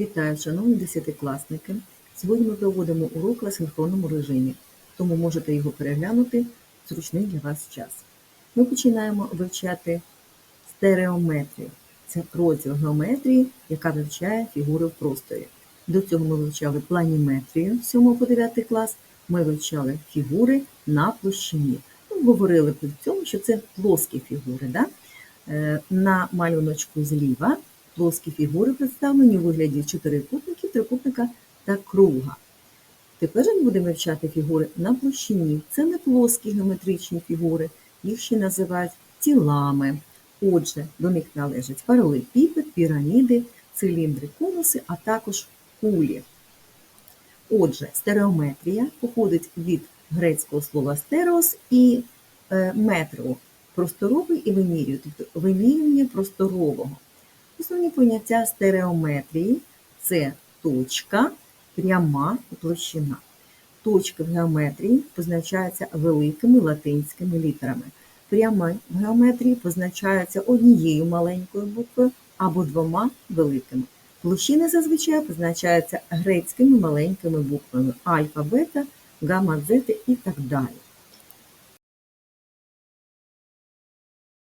Вітаю, шановні десятикласники! Сьогодні ми проводимо урок в асинхронному режимі, тому можете його переглянути в зручний для вас час. Ми починаємо вивчати стереометрію. Це розділ геометрії, яка вивчає фігури в просторі. До цього ми вивчали планіметрію 7 по 9 клас, ми вивчали фігури на площині. Ми говорили при цьому, що це плоскі фігури. Да? Е, На малюночку зліва плоскі фігури представлені у вигляді чотирикутників, трикутника та круга. Тепер ми будемо вивчати фігури на площині. Це не плоскі геометричні фігури, їх ще називають тілами. Отже, до них належать паралелепіпед, піраміди, циліндри, конуси, а також кулі. Отже, стереометрія походить від грецького слова стереос і е, метро просторовий і вимірювання, тобто вимірювання просторового. Основні поняття стереометрії це точка, пряма і площина. Точки в геометрії позначаються великими латинськими літерами. Пряма в геометрії позначаються однією маленькою буквою або двома великими. Площини зазвичай позначаються грецькими маленькими буквами альфа, бета, гамма, зета і так далі.